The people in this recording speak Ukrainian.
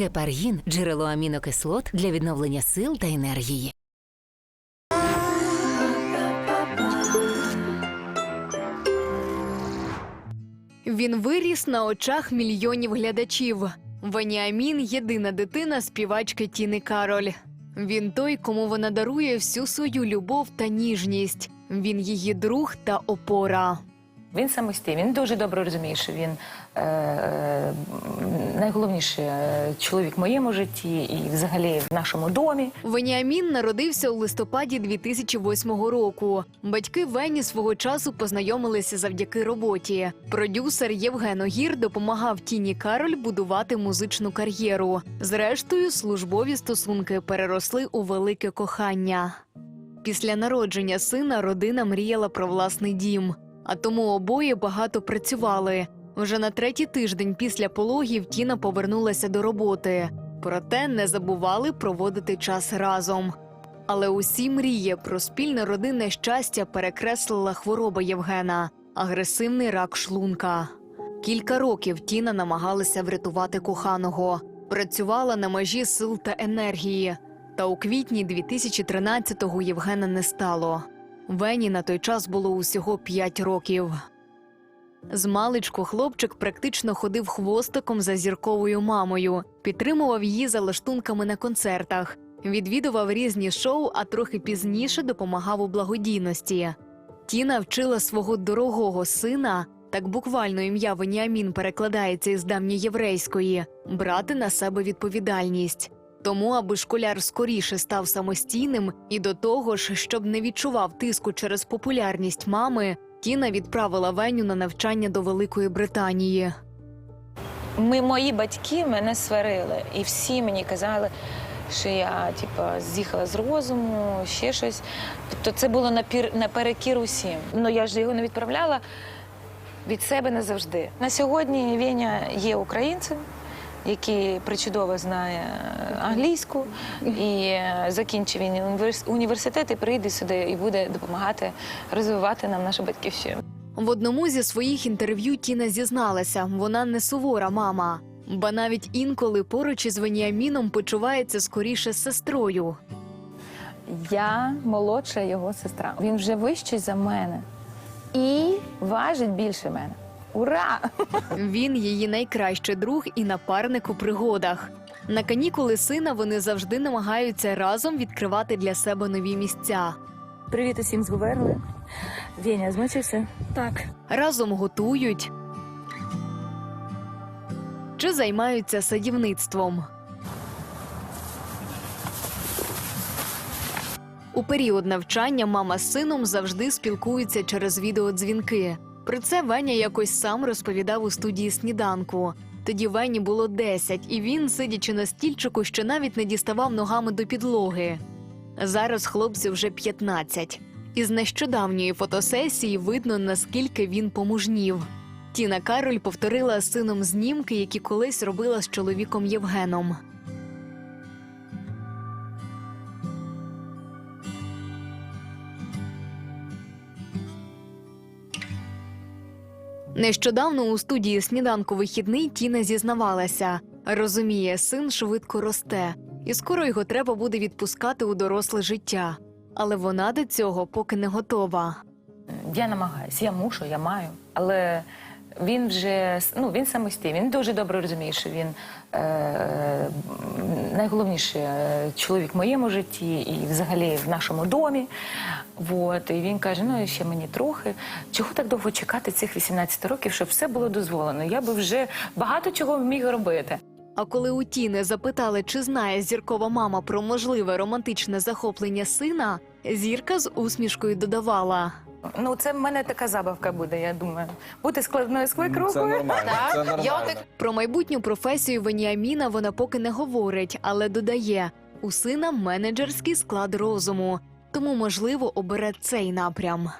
Гепаргін джерело амінокислот для відновлення сил та енергії. Він виріс на очах мільйонів глядачів. Веніамін єдина дитина співачки Тіни Кароль. Він той, кому вона дарує всю свою любов та ніжність. Він її друг та опора. Він самостійний, він дуже добре розуміє, що він е, е, найголовніший е, чоловік в моєму житті і взагалі в нашому домі. Веніамін народився у листопаді 2008 року. Батьки Вені свого часу познайомилися завдяки роботі. Продюсер Євген Огір допомагав Тіні Кароль будувати музичну кар'єру. Зрештою, службові стосунки переросли у велике кохання. Після народження сина родина мріяла про власний дім, а тому обоє багато працювали. Вже на третій тиждень після пологів Тіна повернулася до роботи. Проте не забували проводити час разом. Але усі мрії про спільне родинне щастя перекреслила хвороба Євгена агресивний рак шлунка. Кілька років Тіна намагалася врятувати коханого, працювала на межі сил та енергії. Та у квітні 2013-го Євгена не стало. Вені на той час було усього 5 років. Змалечку хлопчик практично ходив хвостиком за зірковою мамою, підтримував її за лаштунками на концертах, відвідував різні шоу, а трохи пізніше допомагав у благодійності. Тіна вчила свого дорогого сина, так буквально ім'я Веніамін перекладається із давньоєврейської, брати на себе відповідальність. Тому, аби школяр скоріше став самостійним і до того ж, щоб не відчував тиску через популярність мами, Тіна відправила Веню на навчання до Великої Британії. Ми, мої батьки мене сварили, і всі мені казали, що я типа, з'їхала з розуму, ще щось. Тобто це було напір, наперекір усім. Ну я ж його не відправляла від себе назавжди. На сьогодні Веня є українцем, який причудово знає англійську, і е, закінчив він університет і прийде сюди і буде допомагати розвивати нам нашу батьківщину. В одному зі своїх інтерв'ю Тіна зізналася, вона не сувора мама, ба навіть інколи поруч із Веніаміном почувається скоріше з сестрою. Я молодша його сестра. Він вже вищий за мене і важить більше мене. Ура! Він її найкращий друг і напарник у пригодах. На канікули сина вони завжди намагаються разом відкривати для себе нові місця. Привіт усім з Гуверли. Веня, змучився? Так. разом готують чи займаються садівництвом. У період навчання мама з сином завжди спілкуються через відеодзвінки. Про це Веня якось сам розповідав у студії сніданку. Тоді Вені було 10, і він, сидячи на стільчику, ще навіть не діставав ногами до підлоги. Зараз хлопцю вже 15. Із нещодавньої фотосесії видно, наскільки він помужнів. Тіна Кароль повторила з сином знімки, які колись робила з чоловіком Євгеном. Нещодавно у студії сніданку вихідний Тіна зізнавалася. Розуміє, син швидко росте, і скоро його треба буде відпускати у доросле життя. Але вона до цього поки не готова. Я намагаюся, я мушу, я маю. Але він вже ну, він самостійний. Він дуже добре розуміє, що він е, найголовніший е, чоловік в моєму житті і взагалі в нашому домі. От, і він каже: ну ще мені трохи. Чого так довго чекати цих 18 років, щоб все було дозволено? Я би вже багато чого міг робити. А коли у Тіни запитали, чи знає зіркова мама про можливе романтичне захоплення сина, зірка з усмішкою додавала. Ну, це в мене така забавка буде, я думаю. Бути складною свекрухою. Це нормально. Це нормально. Про майбутню професію Веніаміна вона поки не говорить, але додає у сина менеджерський склад розуму, тому можливо обере цей напрям.